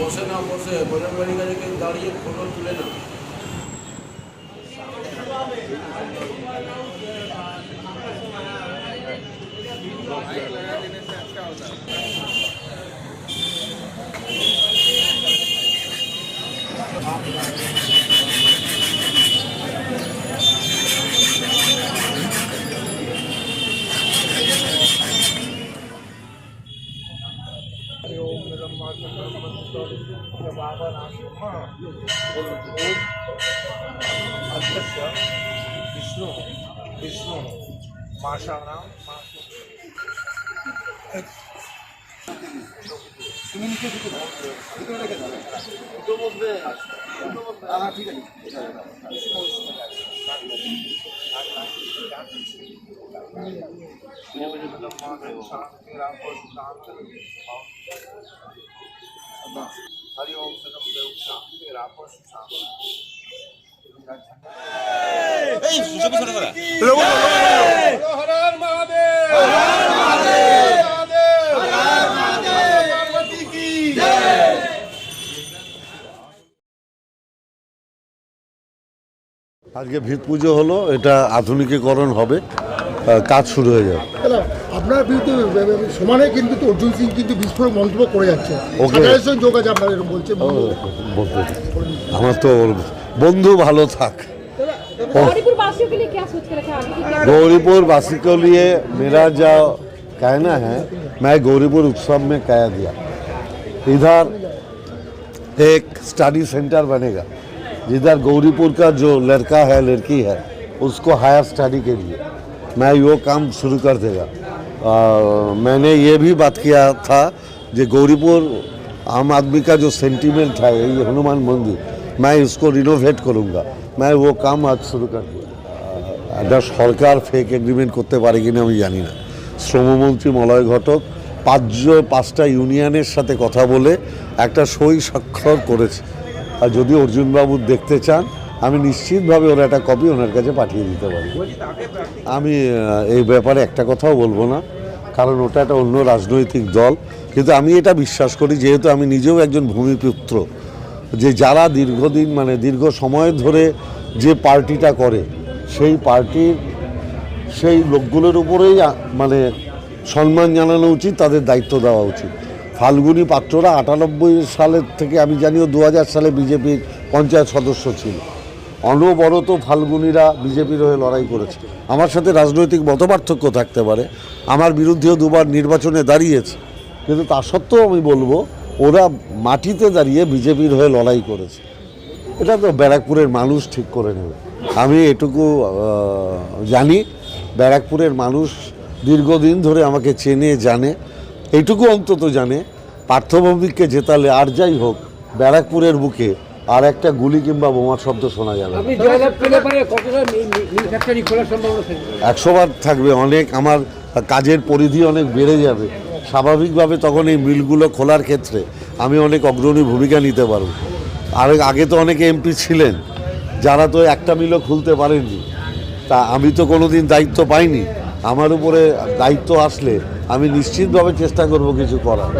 বসে না বসে বজরং বাড়ির কাছে কেউ দাঁড়িয়ে ফটো তুলে না अध्यक्ष विष्णु विष्णु माशाणाम তুমি নিচে ঢুকে দাও ভিতরে রেখে দাও দুটোর মধ্যে হ্যাঁ ঠিক আছে हरि ओम सदम देव शांति रापो शांति হরার মহাদেব হরার মহাদেব হরার মহাদেব পার্বতী কি আজকে ভিত পুজো হলো এটা আধুনিকীকরণ হবে আহ, কাজ শুরু হয়ে যাবে দাদা, আপনার বিরুদ্ধে সমানে কিন্তু তো অর্জুন সিং কিন্তু বিস্ফোরক মন্তব্য করে যাচ্ছে ওকে। সরকারের সঙ্গে যোগ আছে আপনার এরকম বলছে ও, বলতে দিন। আমার তো ওর বন্ধু ভালো থাক गौरीपुर वासियों के लिए क्या सोच के रखा है आगे की क्या गौरीपुर वासी के लिए मेरा जो कहना है मैं गौरीपुर उत्सव में कह दिया इधर एक स्टडी सेंटर बनेगा जिधर गौरीपुर का जो लड़का है लड़की है उसको हायर स्टडी के लिए मैं वो काम शुरू कर देगा आ, मैंने ये भी बात किया था जो गौरीपुर आम आदमी का जो सेंटीमेंट है ये हनुमान मंदिर मैं इसको रिनोवेट करूँगा मैं वो काम आज शुरू कर दिया একটা সরকার ফেক এগ্রিমেন্ট করতে পারে কিনা আমি জানি না শ্রমমন্ত্রী মলয় ঘটক পাঁচ পাঁচটা ইউনিয়নের সাথে কথা বলে একটা সই স্বাক্ষর করেছে আর যদি অর্জুনবাবু দেখতে চান আমি নিশ্চিতভাবে ওর একটা কপি ওনার কাছে পাঠিয়ে দিতে পারি। আমি এই ব্যাপারে একটা কথাও বলব না, কারণ ওটা একটা অন্য রাজনৈতিক দল। কিন্তু আমি এটা বিশ্বাস করি, যেহেতু আমি নিজেও একজন ভূমিপুত্র, যে যারা দীর্ঘদিন মানে দীর্ঘ সময় ধরে যে পার্টিটা করে, সেই পার্টির, সেই লোকগুলোর উপরেই মানে সম্মান জানানো উচিত, তাদের দায়িত্ব দেওয়া উচিত। ফাল্গুনি পাত্ররা আটানব্বই সালের থেকে, আমি জানিও দু হাজার সালে বিজেপির পঞ্চায়েত সদস্য ছিল। অনবরত ফাল্গুনিরা বিজেপির হয়ে লড়াই করেছে। আমার সাথে রাজনৈতিক মতপার্থক্য থাকতে পারে। আমার বিরুদ্ধেও দুবার নির্বাচনে দাঁড়িয়েছে। কিন্তু তা সত্ত্বেও আমি বলব, ওরা মাটিতে দাঁড়িয়ে বিজেপির হয়ে লড়াই করেছে। এটা তো ব্যারাকপুরের মানুষ ঠিক করে নেবে। আমি এটুকু জানি, ব্যারাকপুরের মানুষ দীর্ঘদিন ধরে আমাকে চেনে, জানে। এটুকু অন্তত জানে পার্থভৌমিককে জেতালে আর যাই হোক, ব্যারাকপুরের বুকে আর একটা গুলি কিংবা বোমার শব্দ শোনা যাবে একশো বার থাকবে অনেক আমার কাজের পরিধি অনেক বেড়ে যাবে। স্বাভাবিকভাবে তখন এই মিলগুলো খোলার ক্ষেত্রে আমি অনেক অগ্রণী ভূমিকা নিতে পারব। আর আগে তো অনেকে এমপি ছিলেন যারা তো একটা মিলও খুলতে পারেননি। তা আমি তো কোনো দিন দায়িত্ব পাইনি। আমার উপরে দায়িত্ব আসলে আমি নিশ্চিতভাবে চেষ্টা করব কিছু করার।